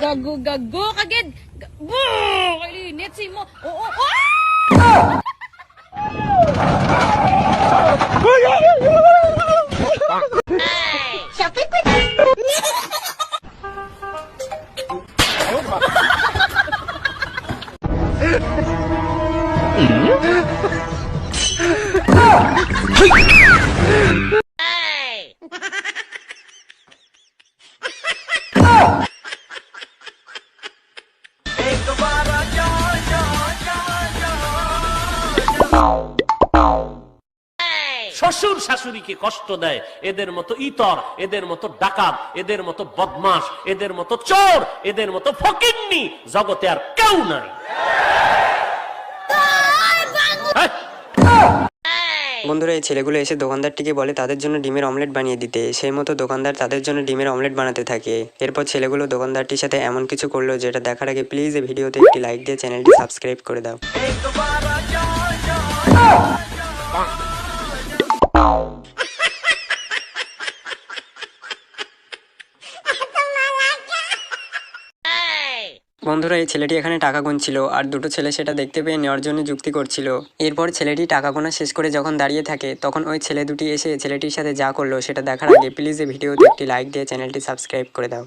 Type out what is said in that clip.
Gago, gago, kagid. Boo! Kailinit si mo. Oo, oo. শ্বশুর শাশুড়িকে কষ্ট দেয় এদের মতো ইতর এদের মতো ডাকাত এদের মতো বদমাস এদের মতো চোর এদের মতো ফকিন্নি জগতে আর কেউ নাই? বন্ধুরা এই ছেলেগুলো এসে দোকানদারটিকে বলে তাদের জন্য ডিমের অমলেট বানিয়ে দিতে। সেই মতো দোকানদার তাদের জন্য ডিমের অমলেট বানাতে থাকে। এরপর ছেলেগুলো দোকানদারটির সাথে এমন কিছু করল যেটা দেখার আগে প্লিজ এই ভিডিওতে একটি লাইক দিয়ে চ্যানেলটি সাবস্ক্রাইব করে দাও। বন্ধুরা, এই ছেলেটি এখানে টাকা গুনছিল আর দুটো ছেলে সেটা দেখতে পেয়ে নেওয়ার জন্য যুক্তি করছিল। এরপর ছেলেটি টাকা গোনা শেষ করে যখন দাঁড়িয়ে থাকে, তখন ওই ছেলে দুটি এসে ছেলেটির সাথে যা করল সেটা দেখার আগে প্লিজ এই ভিডিওতে একটি লাইক দিয়ে চ্যানেলটি সাবস্ক্রাইব করে দাও।